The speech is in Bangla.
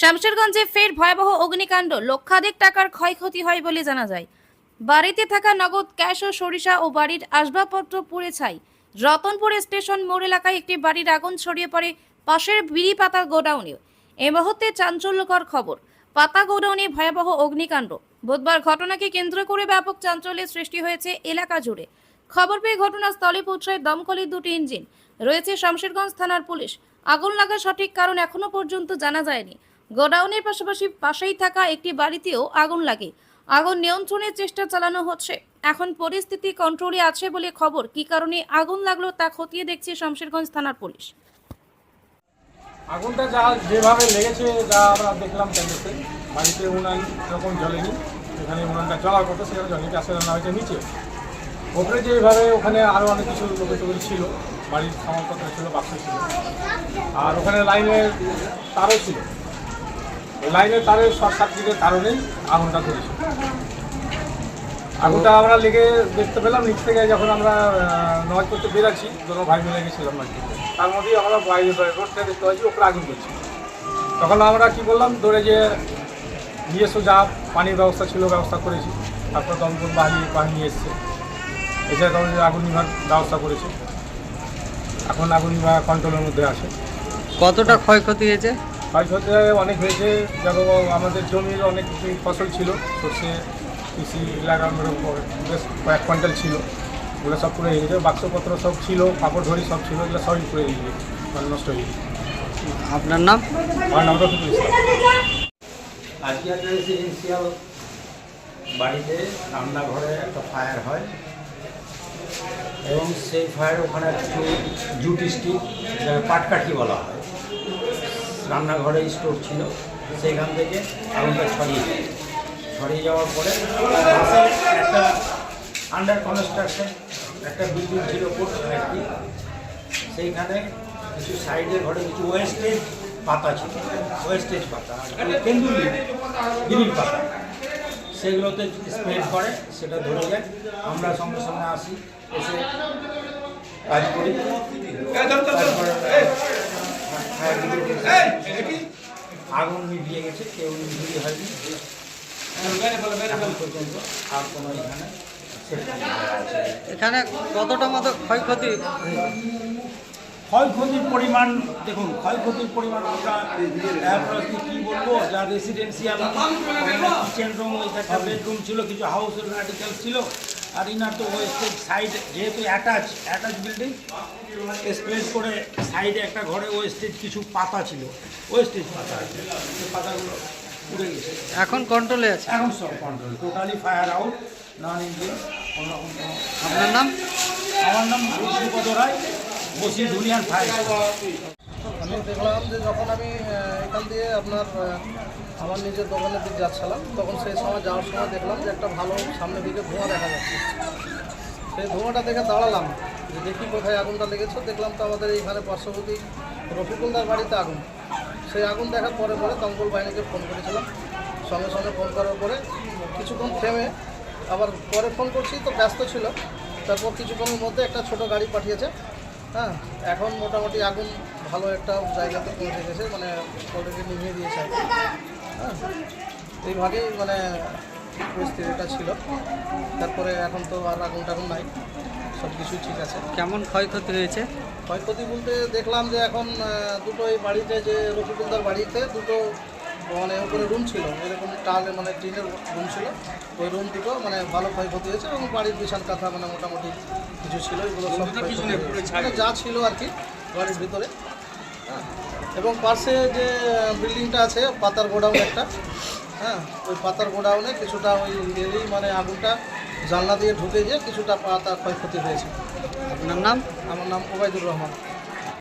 শামশেরগঞ্জে ফের ভয়াবহ অগ্নিকাণ্ড। লক্ষাধিক টাকার ক্ষয়ক্ষতি হয় বলে জানা যায়। বাড়িতে থাকা নগদ ক্যাশ ও সরিষা ও বাড়ির আসবাবপত্র পুড়ে ছাই। রতনপুর স্টেশন মোড় এলাকায় একটি বাড়ির আগুন ছড়িয়ে পড়ে পাশের বিড়ি পাতা গোডাউনে এই মুহূর্তে চাঞ্চল্যকর খবর। পাতা গোডাউনে ভয়াবহ অগ্নিকাণ্ড। বুধবার ঘটনাকে কেন্দ্র করে ব্যাপক চাঞ্চল্যের সৃষ্টি হয়েছে এলাকা জুড়ে। খবর পেয়ে ঘটনাস্থলে পৌঁছায় দমকলের দুটি ইঞ্জিন। রয়েছে শামশেরগঞ্জ থানার পুলিশ। আগুন লাগার সঠিক কারণ এখনও পর্যন্ত জানা যায়নি। গোডাউনের পাশাপাশি পাশেই থাকা একটি বাড়িতেও আগুন লাগে। আগুন নিয়ন্ত্রণের চেষ্টা চালানো হচ্ছে। এখন পরিস্থিতি কন্ট্রোলে আছে বলে খবর। কি কারণে আগুন লাগল তা খতিয়ে দেখছে শামশেরগঞ্জ থানার পুলিশ। আগুনটা যা যেভাবে লেগেছে, যা আমরা দেখলাম ক্যান্ডেসে বাড়িতে উনান এরকম জ্বলেনি। এখানে উনানটা চলার কথা সেখানে জলেনি গ্যাসে রান্না হয়েছে নিচে। ওপরে যেভাবে ওখানে আরও অনেক কিছু লোকের ছিল, বাড়ির সামানপত্র ছিল, বাক্স ছিল। আর ওখানে লাইনের তারও ছিল। লাইনের তারের শর্ট সার্কিটের কারণেই আগুনটা ধরেছে। আগুনটা আমরা লেগে দেখতে পেলাম, নিচ থেকে যখন আমরা নয় করতে বেরাচ্ছি দুটো ভাই মিলে গেছিলাম আর কি। তার মধ্যেই আমরা বাইরে রোড দেখতে পাচ্ছি, ওপরে আগুন করছি তখন আমরা কি বললাম, ধরে যে নিজস্ব যা পানির ব্যবস্থা ছিল, ব্যবস্থা করেছি। তারপর দমকল বাহিনী বাহিনী এসছে। এসে তখন আগুন নিভার ব্যবস্থা করেছে। এখন আগুন নিভা কন্ট্রোলের মধ্যে আছে। কতটা ক্ষয়ক্ষতি হয়েছে? ক্ষয়ক্ষতি অনেক হয়েছে যেমন আমাদের জমির অনেক ফসল ছিল সর্ষে কৃষি লাগানোর বেশ কয়েক কুইন্টাল ছিল। ওগুলো সব পুড়ে গেছে বাক্সপত্র সব ছিল কাপড় ধরি সব ছিল ওগুলো সবই পুড়ে গিয়েছে মানে নষ্ট হয়ে গেছে। আপনার নাম? আমার নাম রফিকুল ইসলাম। আজকে একটা রেসিডেন্সিয়াল বাড়িতে রান্নাঘরে একটা ফায়ার হয় এবং সেই ফায়ার ওখানে কিছু জুটি স্টিক পাটকাঠি বলা হয়। রান্নাঘরে স্টোর ছিল সেখান থেকে আগুনটা ছড়িয়ে যায়। ছড়িয়ে যাওয়ার পরে একটা আন্ডার কনস্ট্রাকশন একটা বিল্ডিং ছিল ফ্যাক্টরি সেইখানে কিছু সাইডে ঘরে কিছু ওয়েস্টেজ পাতা ছিল ওয়েস্টেজ পাতা তেন্দুলি বিড়ির পাতা। সেগুলোতে স্প্রেড করে সেটা ধরে যায়। আমরা সঙ্গে সঙ্গে আসি এসে কাজ করি তারপরে ফায়ার ব্রিগেড এসে আগুন নিভিয়ে গেছে কেউ নিভিয়ে হয়নি। এখন পর্যন্ত আর কোনো এখানে এখানে কতটা মতো ক্ষয়ক্ষতি ক্ষয়ক্ষতির পরিমাণ দেখুন ক্ষয়ক্ষতির পরিমাণ আমরা কি বলব? যা রেসিডেন্সিয়াল কিচেন রুম একটা বেডরুম ছিল কিছু হাউস আর্টিকেল ছিল। আর ইনার তো ওয়েস্টেজ সাইড যেহেতু অ্যাটাচ অ্যাটাচ বিল্ডিং স্প্রেড করে সাইডে একটা ঘরে ওয়েস্টেজ কিছু পাতা ছিল। ওয়েস্টেজ পাতা আছে। পাতাগুলো উড়ে গেছে। এখন কন্ট্রোলে আছে। এখন সব কন্ট্রোল টোটালি ফায়ার আউট নন কোনো আপনার নাম? আমার নাম বিষ্ণুপদ রায় বসি ধুলিয়ান ফায়ার আমি দেখলাম যে যখন আমি এখান দিয়ে আপনার আমার নিজের দোকানের দিকে যাচ্ছিলাম, তখন সেই সময় যাওয়ার সময় দেখলাম যে একটা ভালো সামনের দিকে ধোঁয়া দেখা যাচ্ছে। সেই ধোঁয়াটা দেখে দাঁড়ালাম, যে দেখি কোথায় আগুনটা লেগেছে। দেখলাম তো আমাদের এইখানে পার্শ্ববর্তী রফিকুলদার বাড়িতে আগুন। সেই আগুন দেখার পরে পরে দমকল বাহিনীকে ফোন করেছিলাম। সঙ্গে সঙ্গে ফোন করার পরে কিছুক্ষণ থেমে আবার পরে ফোন করছি, তো ব্যস্ত ছিল। তারপর কিছুক্ষণের মধ্যে একটা ছোট গাড়ি পাঠিয়েছে। হ্যাঁ এখন মোটামুটি আগুন ভালো একটা জায়গাতে পৌঁছে গেছে মানে অলরেডি নিভিয়ে দিয়েছে। হ্যাঁ এইভাবেই মানে পরিস্থিতিটা ছিল। তারপরে এখন তো আর আগুন টাগুন নাই সব কিছু ঠিক আছে। কেমন ক্ষয়ক্ষতি হয়েছে ক্ষয়ক্ষতি বলতে দেখলাম যে এখন দুটো এই বাড়িতে যে রফিকুলদার বাড়িতে দুটো মানে উপরে রুম ছিল। এরকম টাল মানে টিনের রুম ছিল। ওই রুম দুটো মানে ভালো ক্ষয়ক্ষতি হয়েছে এবং বাড়ির বিশাল কাঁথা মানে মোটামুটি কিছু ছিল। এগুলো সব। মানে যা ছিল আর কি বাড়ির ভিতরে। হ্যাঁ। এবং পাশে যে বিল্ডিংটা আছে পাতার গোডাউন একটা হ্যাঁ ওই পাতার গোডাউনে কিছুটা ওই গেলেই মানে আগুনটা জানলা দিয়ে ঢুকে গিয়ে কিছুটা পাতা ক্ষয়ক্ষতি হয়েছে। আপনার নাম? আমার নাম ওবায়দুর রহমান।